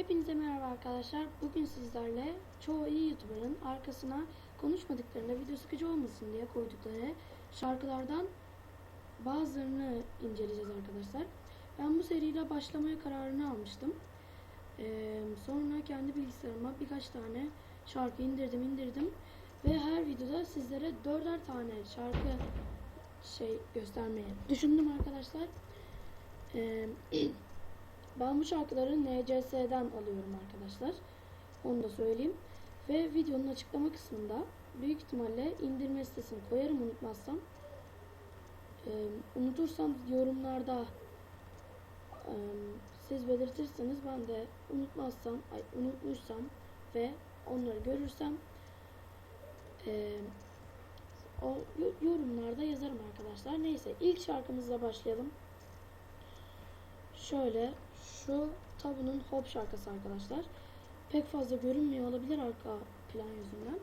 Hepinize merhaba arkadaşlar. Bugün sizlerle çoğu iyi YouTuber'ın arkasına konuşmadıklarında video sıkıcı olmasın diye koydukları şarkılardan bazılarını inceleyeceğiz arkadaşlar. Ben bu seriyle başlamaya kararını almıştım. Ee, sonra kendi bilgisayarıma birkaç tane şarkı indirdim indirdim ve her videoda sizlere dörder tane şarkı şey göstermeyi düşündüm arkadaşlar. Ee, Ben bu şarkıları NCS'den alıyorum arkadaşlar. Onu da söyleyeyim. Ve videonun açıklama kısmında büyük ihtimalle indirme sitesini koyarım unutmazsam. Ee, unutursam yorumlarda e, siz belirtirseniz ben de unutmazsam, ay, unutmuşsam ve onları görürsem e, o yo- yorumlarda yazarım arkadaşlar. Neyse ilk şarkımızla başlayalım. Şöyle şu Tabu'nun Hop şarkısı arkadaşlar. Pek fazla görünmüyor olabilir arka plan yüzünden.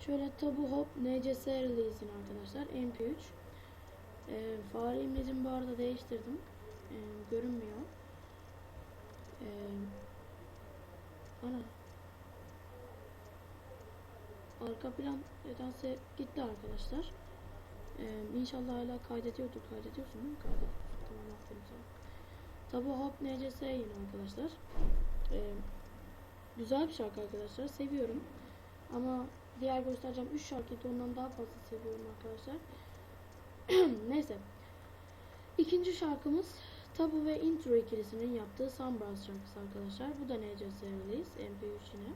Şöyle Tabu Hop NCS release'in arkadaşlar MP3. Ee, fare imlecimi bu arada değiştirdim. Ee, görünmüyor. Ee, ana. Arka plan nedense gitti arkadaşlar. Ee, inşallah hala kaydediyordur. Kaydediyorsun değil mi? Kaydediyorsun. Tamam aferin sana. Tabu Hop NCS yine arkadaşlar. Ee, güzel bir şarkı arkadaşlar. Seviyorum. Ama diğer göstereceğim 3 şarkıyı da ondan daha fazla seviyorum arkadaşlar. Neyse. İkinci şarkımız Tabu ve Intro ikilisinin yaptığı Sunbrass şarkısı arkadaşlar. Bu da NCS release. MP3 yine.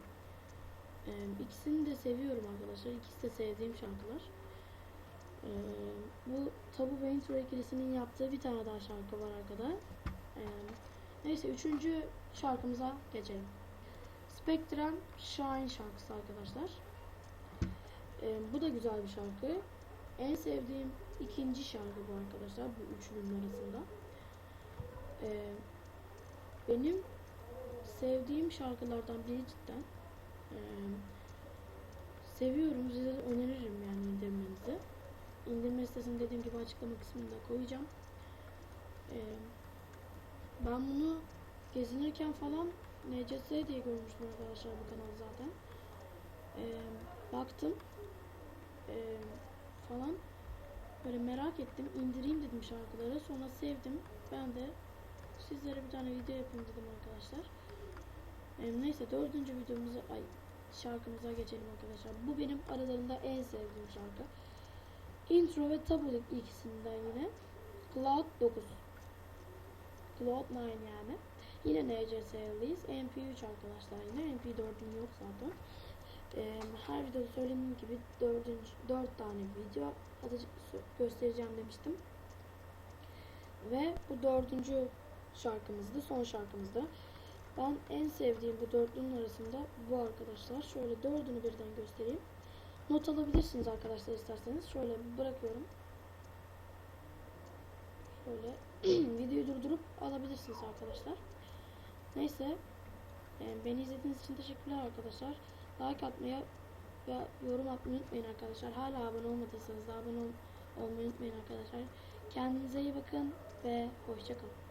Ee, ikisini de seviyorum arkadaşlar. İkisi de sevdiğim şarkılar. Ee, bu Tabu ve Intro ikilisinin yaptığı bir tane daha şarkı var arkada. Neyse üçüncü şarkımıza geçelim. Spectrum Shine şarkısı arkadaşlar. Ee, bu da güzel bir şarkı. En sevdiğim ikinci şarkı bu arkadaşlar. Bu üçünün arasında. Ee, benim sevdiğim şarkılardan biri cidden. Ee, seviyorum. Size öneririm yani indirmenizi. İndirme sitesini dediğim gibi açıklama kısmında koyacağım. Ben bunu gezinirken falan NCS diye görmüştüm arkadaşlar bu kanalı zaten. Ee, baktım ee, falan böyle merak ettim indireyim dedim şarkıları sonra sevdim ben de sizlere bir tane video yapayım dedim arkadaşlar. Ee, neyse dördüncü videomuza ay şarkımıza geçelim arkadaşlar. Bu benim aralarında en sevdiğim şarkı. Intro ve Tabu ikisinden yine Cloud 9. Cloud9 yani. Yine NCS release. MP3 arkadaşlar yine. MP4'üm yok zaten. Ee, her videoda söylediğim gibi dördüncü, dört tane video göstereceğim demiştim. Ve bu dördüncü şarkımızdı. Son şarkımızdı. Ben en sevdiğim bu dörtlünün arasında bu arkadaşlar. Şöyle dördünü birden göstereyim. Not alabilirsiniz arkadaşlar isterseniz. Şöyle bırakıyorum. Şöyle videoyu durdurup alabilirsiniz arkadaşlar. Neyse. e, beni izlediğiniz için teşekkürler arkadaşlar. Like atmayı ve yorum atmayı unutmayın arkadaşlar. Hala abone olmadıysanız da abone ol olmayı unutmayın arkadaşlar. Kendinize iyi bakın ve hoşçakalın.